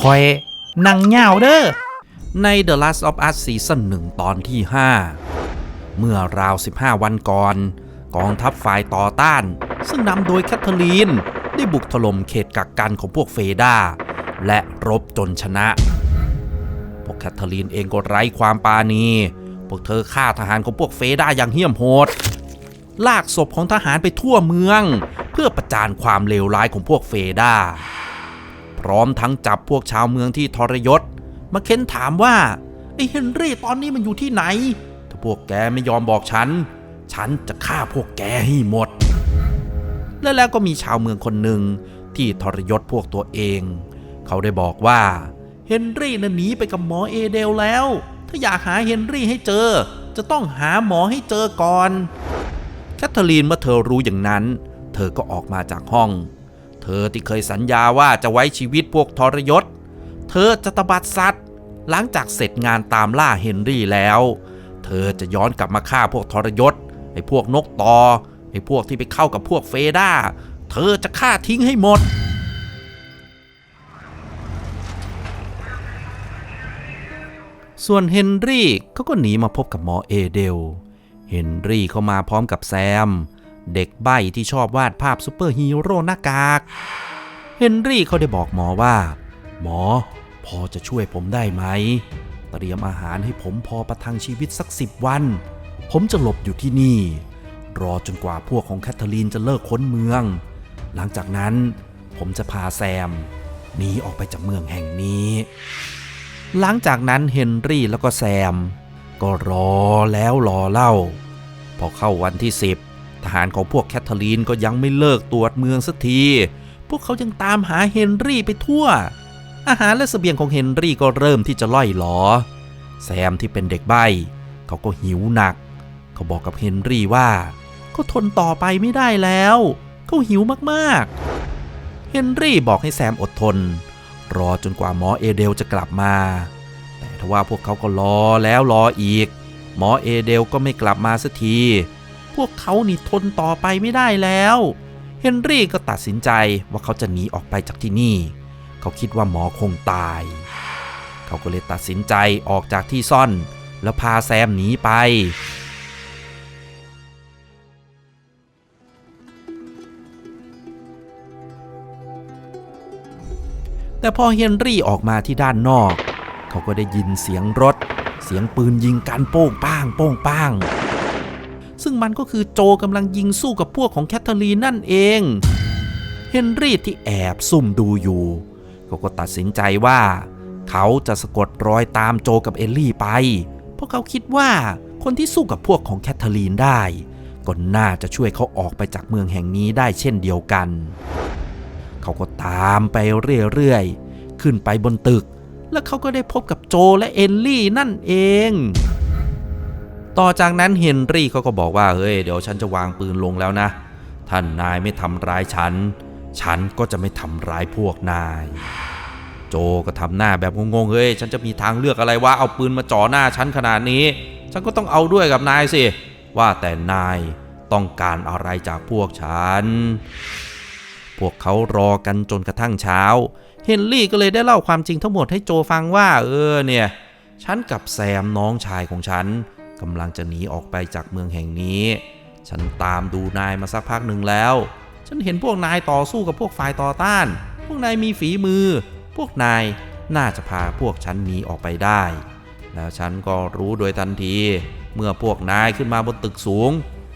คอยนังเงาเด้อ ใน The Last of Us ซีซั่นหนึ่งตอนที่ 5 เมื่อราว 15 วันก่อน กองทัพฝ่ายต่อต้าน ซึ่งนำโดยแคทเธอรีน ได้บุกถล่มเขตกักกันของพวกเฟดาและรบจนชนะ พวกแคทเธอรีนเองก็ไร้ความปราณี พวกเธอฆ่าทหารของพวกเฟดาอย่างเหี้ยมโหด ลากศพของทหารไปทั่วเมือง เพื่อประจานความเลวร้ายของพวกเฟดา พร้อมทั้งจับพวกชาวเมืองที่ทรยศ มาเค้นถามว่า ไอ้เฮนรี่ตอนนี้มันอยู่ที่ไหน ถ้าพวกแกไม่ยอมบอกฉัน ฉันจะฆ่าพวกแกให้หมด และแล้วก็มีชาวเมืองคนหนึ่งที่ทรยศพวกตัวเอง เขาได้บอกว่าเฮนรี่น่ะหนีไปกับหมอเอเดลแล้ว ถ้าอยากหาเฮนรี่ให้เจอ จะต้องหาหมอให้เจอก่อน แคทเธอรีนเมื่อเธอรู้อย่างนั้น เธอก็ออกมาจากห้อง เธอที่เคยสัญญาว่าจะไว้ชีวิตพวกทรยศ เธอจะตบัดสัตว์หลังจากเสร็จงานตามล่าเฮนรี่แล้ว เธอจะย้อนกลับมาฆ่าพวกทรยศไอ้พวกนกตอไอ้พวกที่ไปเข้ากับพวกเฟด้า เธอจะฆ่าทิ้งให้หมด ส่วนเฮนรี่เขาก็หนีมาพบกับหมอเอเดล เฮนรี่เข้ามาพร้อมกับแซม เด็กใบ้ที่ชอบวาดภาพซูเปอร์ฮีโร่หน้ากาก เฮนรี่เขาได้บอกหมอว่า หมอพอจะช่วยผมได้ไหม เตรียมอาหารให้ผมพอประทังชีวิตสักสิบวัน ผมจะหลบอยู่ที่นี่ รอจนกว่าพวกของแคทเธอรีนจะเลิกค้นเมือง หลังจากนั้นผมจะพาแซมหนีออกไปจากเมืองแห่งนี้ หลังจากนั้นเฮนรี่แล้วก็แซม ก็รอแล้วรอเล่า พอเข้าวันที่10 ทหารของพวกแคทเธอรีนก็ยังไม่เลิกตรวจเมืองสักที พวกเขายังตามหาเฮนรี่ไปทั่ว อาหารและเสบียงของเฮนรี่ก็เริ่มที่จะล่อยหลอ แซมที่เป็นเด็กใบ้เขาก็หิวหนัก เขาบอกกับเฮนรี่ว่าเขาทนต่อไปไม่ได้แล้ว เขาหิวมากๆ เฮนรี่บอกให้แซมอดทน รอจนกว่าหมอเอเดลจะกลับมา แต่ทว่าพวกเขาก็รอแล้วรออีก หมอเอเดลก็ไม่กลับมาสักที พวกเขานี่ทนต่อไปไม่ได้แล้ว เฮนรี่ก็ตัดสินใจว่าเขาจะหนีออกไปจากที่นี่ เขาคิดว่าหมอคงตาย เขาก็เลยตัดสินใจออกจากที่ซ่อน แล้วพาแซมหนีไปแต่พอเฮนรี่ออกมาที่ด้านนอก เขาก็ได้ยินเสียงรถ เสียงปืนยิงกันโป้งป้าง โป้งป้าง ซึ่งมันก็คือโจกำลังยิงสู้กับพวกของแคทเธอรีนนั่นเอง เฮนรี่ที่แอบซุ่มดูอยู่เขาก็ตัดสินใจว่า เขาจะสะกดรอยตามโจกับเอลลี่ไป เพราะเขาคิดว่าคนที่สู้กับพวกของแคทเธอรีนได้ก็น่าจะช่วยเขาออกไปจากเมืองแห่งนี้ได้เช่นเดียวกัน เขาก็ตามไปเรื่อยๆ ขึ้นไปบนตึก แล้วเขาก็ได้พบกับโจและเอลลี่นั่นเอง ต่อจากนั้นเฮนรี่เขาก็บอกว่าเฮ้ยเดี๋ยวฉันจะวางปืนลงแล้วนะ ท่านนายไม่ทำร้ายฉัน ฉันก็จะไม่ทำร้ายพวกนาย โจก็ทำหน้าแบบงงๆเฮ้ยฉันจะมีทางเลือกอะไรว่าเอาปืนมาจ่อหน้าฉันขนาดนี้ ฉันก็ต้องเอาด้วยกับนายสิว่าแต่นายต้องการอะไรจากพวกฉัน พวกเขารอกันจนกระทั่งเช้า เฮนรี่ก็เลยได้เล่าความจริงทั้งหมดให้โจฟังว่า เออเนี่ย ฉันกับแซมน้องชายของฉัน กำลังจะหนีออกไปจากเมืองแห่งนี้ ฉันตามดูนายมาสักพักหนึ่งแล้ว ฉันเห็นพวกนายต่อสู้กับพวกฝ่ายต่อต้าน พวกนายมีฝีมือ พวกนายน่าจะพาพวกฉันหนีออกไปได้ แล้วฉันก็รู้โดยทันที เมื่อพวกนายขึ้นมาบนตึกสูง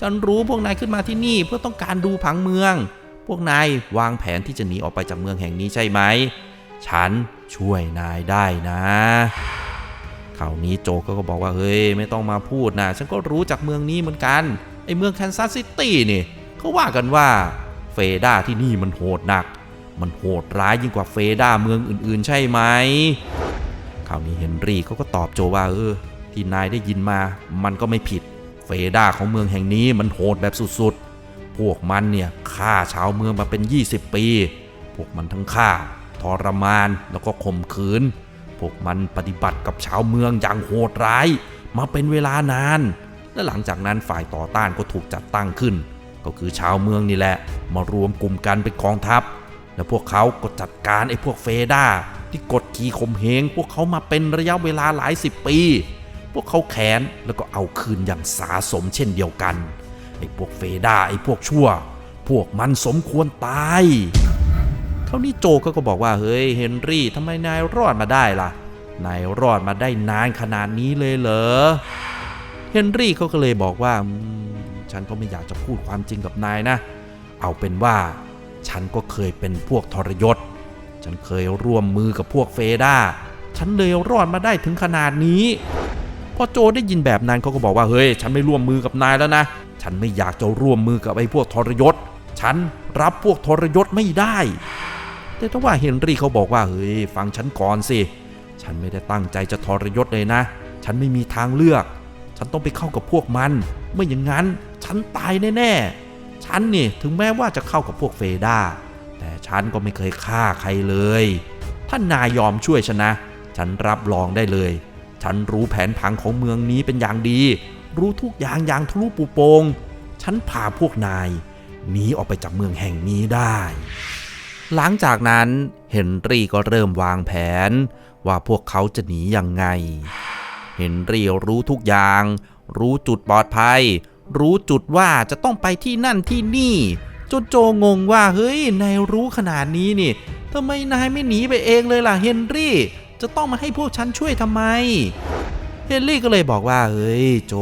ฉันรู้พวกนายขึ้นมาที่นี่เพื่อต้องการดูผังเมือง พวกนายวางแผนที่จะหนีออกไปจากเมืองแห่งนี้ใช่ไหม ฉันช่วยนายได้นะ คราวนี้โจก็บอกว่าเฮ้ยไม่ต้องมาพูดนะฉันก็รู้จากเมืองนี้เหมือนกันไอเมืองแคนซัสซิตี้นี่เขาว่ากันว่าเฟด้าที่นี่มันโหดหนัก มันโหดร้ายยิ่งกว่าเฟด้าเมืองอื่นๆ ใช่ไหมคราวนี้เฮนรี่เขาก็ตอบโจว่าเออที่นายได้ยินมา มันก็ไม่ผิด เฟด้าของเมืองแห่งนี้มันโหดแบบสุดๆ พวกมันเนี่ยฆ่าชาวเมืองมาเป็น 20 ปี พวกมันทั้งฆ่าทรมานแล้วก็ข่มขืน พวกมันปฏิบัติกับชาวเมืองอย่างโหดร้าย มาเป็นเวลานาน และหลังจากนั้นฝ่ายต่อต้านก็ถูกจัดตั้งขึ้น ก็คือชาวเมืองนี่แหละ มารวมกลุ่มกันเป็นกองทัพ แล้วพวกเขาก็จัดการไอ้พวกเฟด้าที่กดขี่ข่มเหงพวกเขามาเป็นระยะเวลาหลายสิบปี พวกเขาแค้นแล้วก็เอาคืนอย่างสาสมเช่นเดียวกันไอ้พวกเฟดาไอ้พวกชั่ว พวกมันสมควรตาย คราวนี้โจก็ก็บอกว่าเฮ้ยเฮนรี่ทำไมนายรอดมาได้ล่ะ นายรอดมาได้นานขนาดนี้เลยเหรอ เฮนรี่เขาก็เลยบอกว่า ฉันก็ไม่อยากจะพูดความจริงกับนายนะ เอาเป็นว่า ฉันก็เคยเป็นพวกทรยศ ฉันเคยร่วมมือกับพวกเฟด้า ฉันเลยรอดมาได้ถึงขนาดนี้ พอโจได้ยินแบบนั้นเขาก็บอกว่าเฮ้ย ฉันไม่ร่วมมือกับนายแล้วนะ ฉันไม่อยากจะร่วมมือกับไอ้พวกทรยศ ฉันรับพวกทรยศไม่ได้ แต่ถ้าว่าเฮนรี่เขาบอกว่าเฮ้ยฟังฉันก่อนสิ ฉันไม่ได้ตั้งใจจะทรยศเลยนะ ฉันไม่มีทางเลือก ฉันต้องไปเข้ากับพวกมัน ไม่อย่างนั้นฉันตายแน่ๆ ฉันนี่ถึงแม้ว่าจะเข้ากับพวกเฟดาแต่ฉันก็ไม่เคยฆ่าใครเลยถ้านายยอมช่วยฉันนะ ฉันรับรองได้เลย ฉันรู้แผนผังของเมืองนี้เป็นอย่างดี รู้ทุกอย่างอย่างทะลุปูโปง ฉันพาพวกนายหนีออกไปจากเมืองแห่งนี้ได้ หลังจากนั้นเฮนรี่ก็เริ่มวางแผน ว่าพวกเขาจะหนียังไง เฮนรี่รู้ทุกอย่าง รู้จุดปลอดภัย รู้จุดว่าจะต้องไปที่นั่นที่นี่ จนโจงงว่าเฮ้ยนายรู้ขนาดนี้นี่ทำไมนายไม่หนีไปเองเลยล่ะเฮนรี่ จะต้องมาให้พวกฉันช่วยทำไม เฮนรี่ก็เลยบอกว่าเฮ้ยโจ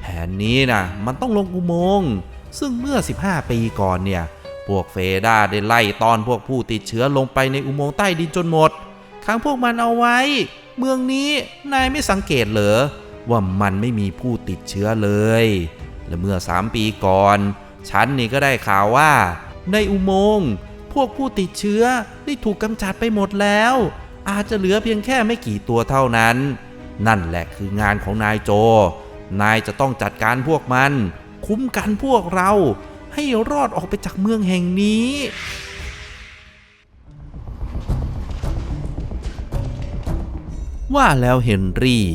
แผนนี้นะมันต้องลงอุโมงค์ซึ่งเมื่อ 15 ปีก่อนเนี่ย วกเฟดาได้ไล่ตอนพวกผู้ติดเชื้อลงไปในอุโมงค์ใต้ดินจนหมดขังพวกมันเอาไว้ เมืองนี้นายไม่สังเกตเหรอว่ามันไม่มีผู้ติดเชื้อเลย และเมื่อ3ปีก่อน ฉันนี่ก็ได้ข่าวว่า ในอุโมงค์พวกผู้ติดเชื้อได้ถูกกำจัดไปหมดแล้ว อาจจะเหลือเพียงแค่ไม่กี่ตัวเท่านั้น นั่นแหละคืองานของนายโจ นายจะต้องจัดการพวกมัน คุ้มกันพวกเรา ให้รอดออกไปจากเมืองแห่งนี้ว่าแล้วเฮนรี่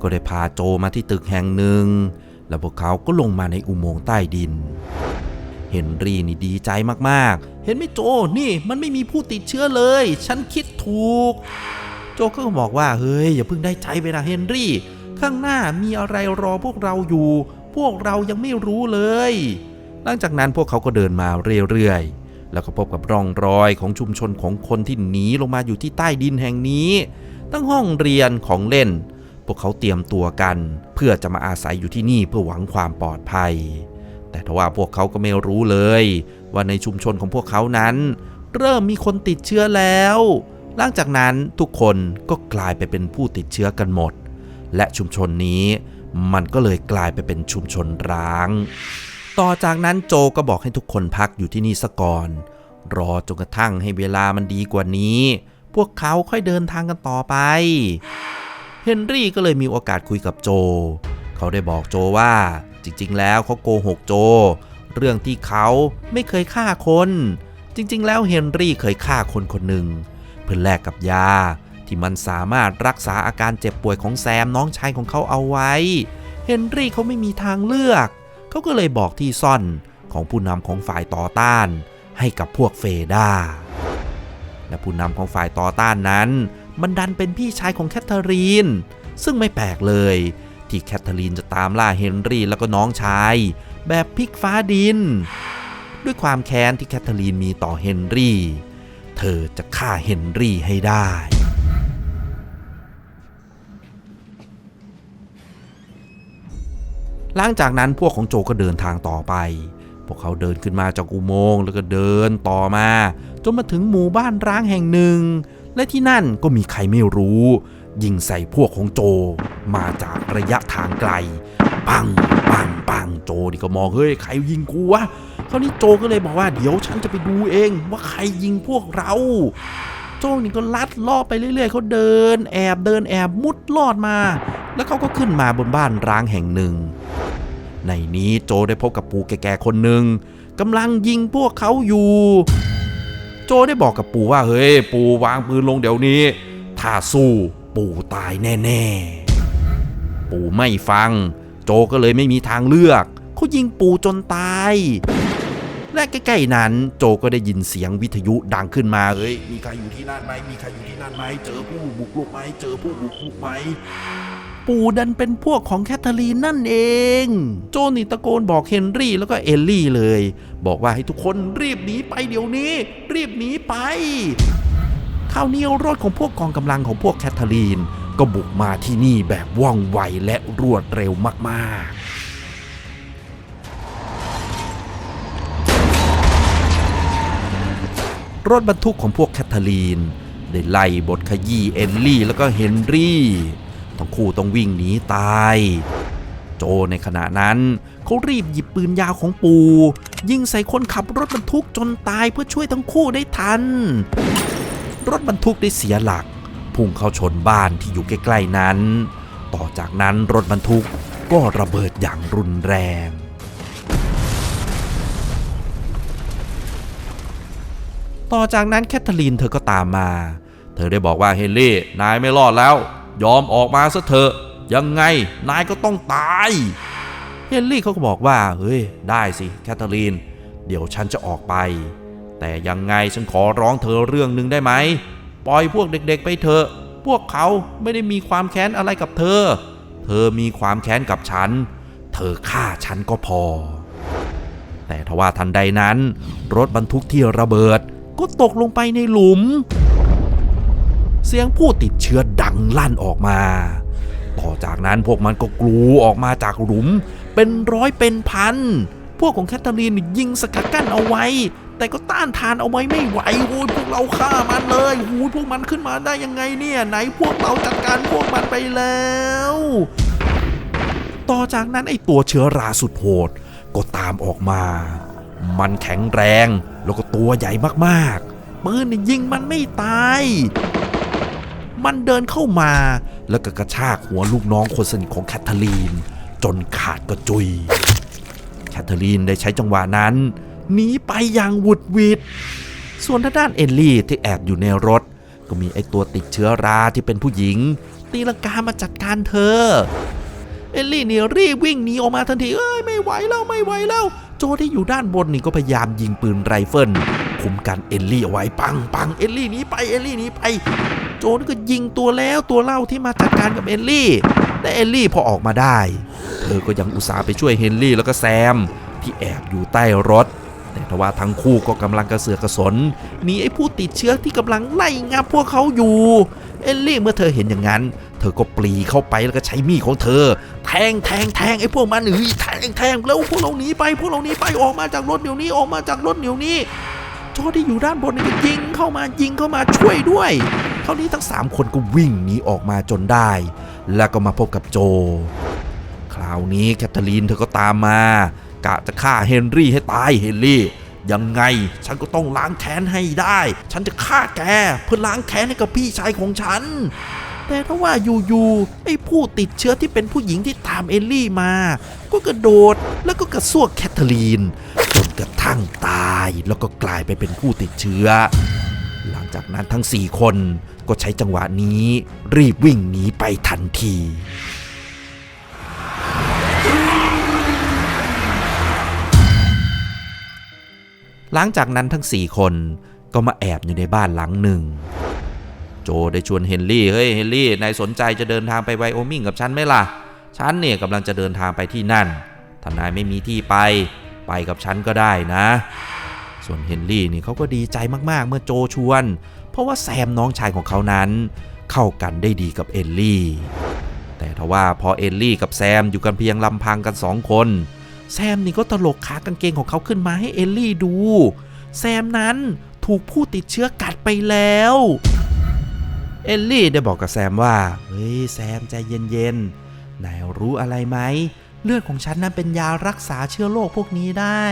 ก็ได้พาโจมาที่ตึกแห่งหนึ่ง แล้วพวกเขาก็ลงมาในอุโมงค์ใต้ดิน เฮนรี่นี่ดีใจมากๆ เห็นไหมโจนี่มันไม่มีผู้ติดเชื้อเลย ฉันคิดถูก โจก็บอกว่าเฮ้ยอย่าเพิ่งได้ใจไปนะเฮนรี่ ข้างหน้ามีอะไรรอพวกเราอยู่ พวกเรายังไม่รู้เลย หลังจากนั้นพวกเขาก็เดินมาเรื่อยๆ แล้วก็พบกับร่องรอยของชุมชนของคนที่หนีลงมาอยู่ที่ใต้ดินแห่งนี้ ตั้งห้องเรียนของเล่น พวกเขาเตรียมตัวกัน เพื่อจะมาอาศัยอยู่ที่นี่เพื่อหวังความปลอดภัย แต่ทว่าพวกเขาก็ไม่รู้เลย ว่าในชุมชนของพวกเขานั้น เริ่มมีคนติดเชื้อแล้ว หลังจากนั้นทุกคนก็กลายไปเป็นผู้ติดเชื้อกันหมด และชุมชนนี้มันก็เลยกลายไปเป็นชุมชนร้าง ต่อจากนั้นโจก็บอกให้ทุกคนพักอยู่ที่นี่ซะก่อน รอจนกระทั่งให้เวลามันดีกว่านี้ พวกเขาค่อยเดินทางกันต่อไป เฮนรี่ก็เลยมีโอกาสคุยกับโจ เขาได้บอกโจว่า จริงๆ แล้วเขาโกหกโจ เรื่องที่เขาไม่เคยฆ่าคน จริงๆ แล้วเฮนรี่เคยฆ่าคนคนหนึ่งเพื่อแลกกับยา ที่มันสามารถรักษาอาการเจ็บป่วยของแซมน้องชายของเขาเอาไว้ เฮนรี่เขาไม่มีทางเลือก เขาก็เลยบอกที่ซ่อนของผู้นำของฝ่ายต่อต้านให้กับพวกเฟดาและผู้นำของฝ่ายต่อต้านนั้น มันดันเป็นพี่ชายของแคทเธอรีน ซึ่งไม่แปลกเลย ที่แคทเธอรีนจะตามล่าเฮนรี่แล้วก็น้องชาย แบบพลิกฟ้าดิน ด้วยความแค้นที่แคทเธอรีนมีต่อเฮนรี่ เธอจะฆ่าเฮนรี่ให้ได้ หลังจากนั้นพวกของโจก็เดินทางต่อไป พวกเขาเดินขึ้นมาจากอุโมงค์แล้วก็เดินต่อมา จนมาถึงหมู่บ้านร้างแห่งหนึ่ง และที่นั่นก็มีใครไม่รู้ ยิงใส่พวกของโจมาจากระยะทางไกล ปังปังปังโจนี่ก็มองเฮ้ยใครยิงกูวะคราวนี้โจก็เลยบอกว่าเดี๋ยวฉันจะไปดูเองว่าใครยิงพวกเราโจนี่ก็ลัดลอบไปเรื่อย ๆ เขาเดิน แอบเดินแอบมุดลอดมา แล้วเขาก็ขึ้นมาบนบ้านร้างแห่งหนึ่ง ในนี้โจได้พบกับปู่แก่ๆคนหนึ่งกำลังยิงพวกเขาอยู่ โจได้บอกกับปู่ว่าเฮ้ย ปู่วางปืนลงเดี๋ยวนี้ ถ้าสู้ปู่ตายแน่ๆ ปู่ไม่ฟัง โจก็เลยไม่มีทางเลือกเขายิงปู่จนตาย และใกล้ๆนั้น โจก็ได้ยินเสียงวิทยุดังขึ้นมาเฮ้ยมีใครอยู่ที่นั่นไหมมีใครอยู่ที่นั่นไหมเจอผู้บุกรุกไหมเจอผู้บุกรุกไหม ปู่ดันเป็นพวกของแคทเธอรีนนั่นเอง โจนี่ตะโกนบอกเฮนรี่แล้วก็เอลลี่เลย บอกว่าให้ทุกคนรีบหนีไปเดี๋ยวนี้ รีบหนีไปคราวนี้รถของพวกกองกำลังของพวกแคทเธอรีน ก็บุกมาที่นี่แบบว่องไวและรวดเร็วมากๆรถบรรทุกของพวกแคทเธอรีน ได้ไล่บทขยี้เอลลี่แล้วก็เฮนรี่ ทั้งคู่ต้องวิ่งหนีตาย โจในขณะนั้นเขารีบหยิบปืนยาวของปู ยิงใส่คนขับรถบรรทุกจนตายเพื่อช่วยทั้งคู่ได้ทัน รถบรรทุกได้เสียหลัก พุ่งเข้าชนบ้านที่อยู่ใกล้ๆนั้น ต่อจากนั้นรถบรรทุกก็ระเบิดอย่างรุนแรงต่อจากนั้นแคทเธอรีนเธอก็ตามมา เธอได้บอกว่าเฮนรี่นายไม่รอดแล้ว ยอมออกมาซะเถอะ ยังไงนายก็ต้องตาย เฮนรี่เขาก็บอกว่า เฮ้ย ได้สิแคทเธอรีน เดี๋ยวฉันจะออกไป แต่ยังไงฉันขอร้องเธอเรื่องหนึ่งได้ไหม ปล่อยพวกเด็กๆไปเถอะ พวกเขาไม่ได้มีความแค้นอะไรกับเธอ เธอมีความแค้นกับฉัน เธอฆ่าฉันก็พอ แต่ทว่าทันใดนั้น รถบรรทุกที่ระเบิดก็ตกลงไปในหลุม เสียงผู้ติดเชื้อดังลั่นออกมา ต่อจากนั้นพวกมันก็กลูออกมาจากหลุม เป็นร้อยเป็นพัน พวกของแคทเธอรีนยิงสกัดกั้นเอาไว้ แต่ก็ต้านทานเอาไว้ไม่ไหวโอ้ยพวกเราฆ่ามันเลยโอ้ยพวกมันขึ้นมาได้ยังไงเนี่ย ไหนพวกเราจัดการพวกมันไปแล้ว ต่อจากนั้นไอตัวเชื้อราสุดโหดก็ตามออกมา มันแข็งแรงแล้วก็ตัวใหญ่มากๆปืนยิงมันไม่ตาย มันเดินเข้ามา แล้วก็กระชากหัวลูกน้องคนสนิทของแคทเธอรีน จนขาดกระจุย แคทเธอรีนได้ใช้จังหวะนั้นหนีไปอย่างหวุดหวิดส่วนทางด้านเอลลี่ที่แอบอยู่ในรถ ก็มีไอตัวติดเชื้อราที่เป็นผู้หญิง ตีลังกามาจัดการเธอ เอลลี่เนี่ยรีบวิ่งหนีออกมาทันทีเอ้ยไม่ไหวแล้วไม่ไหวแล้ว โจที่อยู่ด้านบนนี่ก็พยายามยิงปืนไรเฟิลคุมกันเอลลี่เอาไว้ปังปังเอลลี่หนีไปเอลลี่หนีไป จนก็ยิงตัวแล้วตัวเล่าที่มาจัดการกับเอลลี่แต่เอลลี่พอออกมาได้ เธอก็ยังอุตส่าห์ไปช่วยเฮนรี่แล้วก็แซม ที่แอบอยู่ใต้รถ แต่ทว่าทั้งคู่ก็กำลังกระเสือกกระสนหนีไอ้ผู้ติดเชื้อที่กำลังไล่งับพวกเขาอยู่เอลลี่เมื่อเธอเห็นอย่างนั้น เธอก็ปรีเข้าไปแล้วก็ใช้มีดของเธอ แทงแทงแทงไอ้พวกมันเฮ้ยแทงแทงแล้วพวกเราหนีไปพวกเราหนีไปออกมาจากรถเดี๋ยวนี้ออกมาจากรถเดี๋ยวนี้จอที่อยู่ด้านบนนี่ก็ยิงเข้ามายิงเข้ามาช่วยด้วย ครานี้ทั้งสามคนก็วิ่งหนีออกมาจนได้ แล้วก็มาพบกับโจ คราวนี้แคทเธอรีนเธอก็ตามมา กะจะฆ่าเฮนรี่ให้ตายเฮนรี่ยังไงฉันก็ต้องล้างแค้นให้ได้ ฉันจะฆ่าแกเพื่อล้างแค้นให้กับพี่ชายของฉัน แต่ถ้าว่าอยู่ๆไอ้ผู้ติดเชื้อที่เป็นผู้หญิงที่ตามเอลลี่มา ก็กระโดดแล้วก็กระซวกแคทเธอรีนจนกระทั่งตายแล้วก็กลายไปเป็นผู้ติดเชื้อ จากนั้นทั้ง 4 คนก็ใช้จังหวะนี้รีบวิ่งหนีไปทันทีหลังจากนั้นทั้ง 4 คนก็มาแอบอยู่ในบ้านหลังหนึ่ง โจได้ชวนเฮนรี่เฮ้ยเฮนรี่นายสนใจจะเดินทางไปไวโอมิงกับฉันไหมล่ะ ฉันเนี่ยกำลังจะเดินทางไปที่นั่นถ้านายไม่มีที่ไป ไปกับฉันก็ได้นะ ส่วนเฮนรี่นี่เขาก็ดีใจมากๆ เมื่อโจชวน เพราะว่าแซมน้องชายของเขานั้น เข้ากันได้ดีกับเอลลี่ แต่ทว่าพอเอลลี่กับแซมอยู่กันเพียงลำพังกันสองคน แซมนี่ก็ตลกขากางเกงของเขาขึ้นมาให้เอลลี่ดู แซมนั้นถูกผู้ติดเชื้อกัดไปแล้ว เอลลี่ได้บอกกับแซมว่า เฮ้ยแซมใจเย็นๆ นายรู้อะไรไหม เลือดของฉันนั้นเป็นยารักษาเชื้อโรคพวกนี้ได้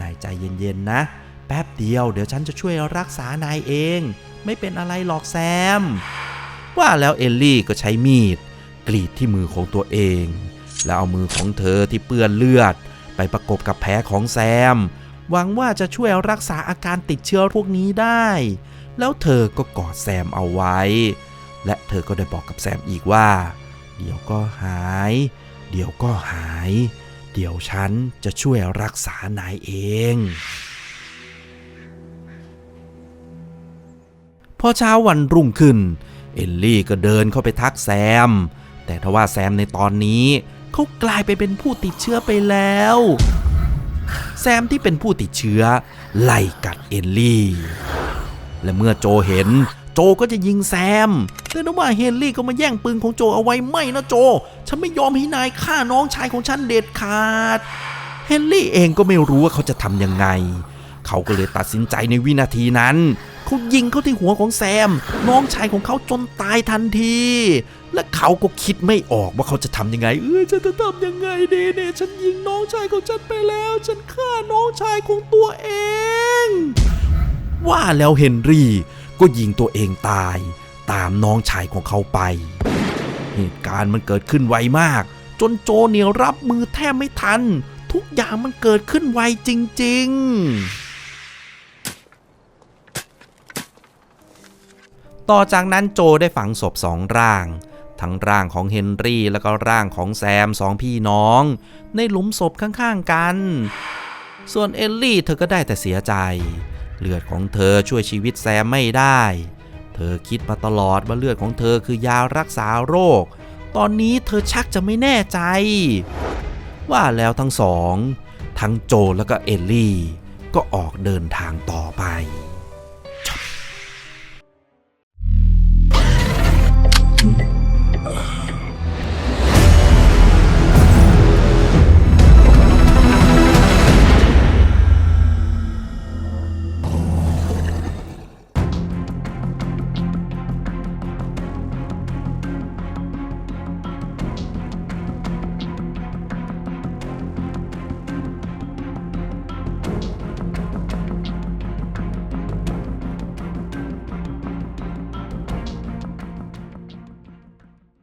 นายใจเย็นๆนะ แป๊บเดียวเดี๋ยวฉันจะช่วยรักษานายเอง ไม่เป็นอะไรหรอกแซม ว่าแล้วเอลลี่ก็ใช้มีด กรีดที่มือของตัวเอง แล้วเอามือของเธอที่เปื้อนเลือด ไปประกบกับแผลของแซม หวังว่าจะช่วยรักษาอาการติดเชื้อพวกนี้ได้ แล้วเธอก็กอดแซมเอาไว้ และเธอก็ได้บอกกับแซมอีกว่า เดี๋ยวก็หาย เดี๋ยวก็หาย เดี๋ยวฉันจะช่วยรักษานายเองพอเช้าวันรุ่งขึ้น เอลลี่ก็เดินเข้าไปทักแซม แต่ทว่าแซมในตอนนี้เขากลายไปเป็นผู้ติดเชื้อไปแล้ว แซมที่เป็นผู้ติดเชื้อ ไล่กัดเอลลี่ และเมื่อโจเห็น โจก็จะยิงแซม แต่ทว่าเฮนรี่ก็มาแย่งปืนของโจเอาไว้ไม่นะโจ ฉันไม่ยอมให้นายฆ่าน้องชายของฉันเด็ดขาด เฮนรี่เองก็ไม่รู้ว่าเขาจะทำยังไง เขาก็เลยตัดสินใจในวินาทีนั้น เขายิงเข้าที่หัวของแซม น้องชายของเขาจนตายทันที และเขาก็คิดไม่ออกว่าเขาจะทำยังไง เออฉันจะทำยังไงดีเนี่ยฉันยิงน้องชายของฉันไปแล้ว ฉันฆ่าน้องชายของตัวเอง ว่าแล้วเฮนรี่ ก็ยิงตัวเองตายตามน้องชายของเขาไป เหตุการณ์มันเกิดขึ้นไวมาก จนโจเนี่ยรับมือแทบไม่ทัน ทุกอย่างมันเกิดขึ้นไวจริง ๆ ต่อจากนั้นโจได้ฝังศพสองร่าง ทั้งร่างของเฮนรี่แล้วก็ร่างของแซมสองพี่น้อง ในหลุมศพข้างๆกัน ส่วนเอลลี่เธอก็ได้แต่เสียใจ เลือดของเธอช่วยชีวิตแซมไม่ได้ เธอคิดมาตลอดว่าเลือดของเธอคือยารักษาโรค ตอนนี้เธอชักจะไม่แน่ใจ ว่าแล้วทั้งสอง ทั้งโจและก็เอลลี่ ก็ออกเดินทางต่อไป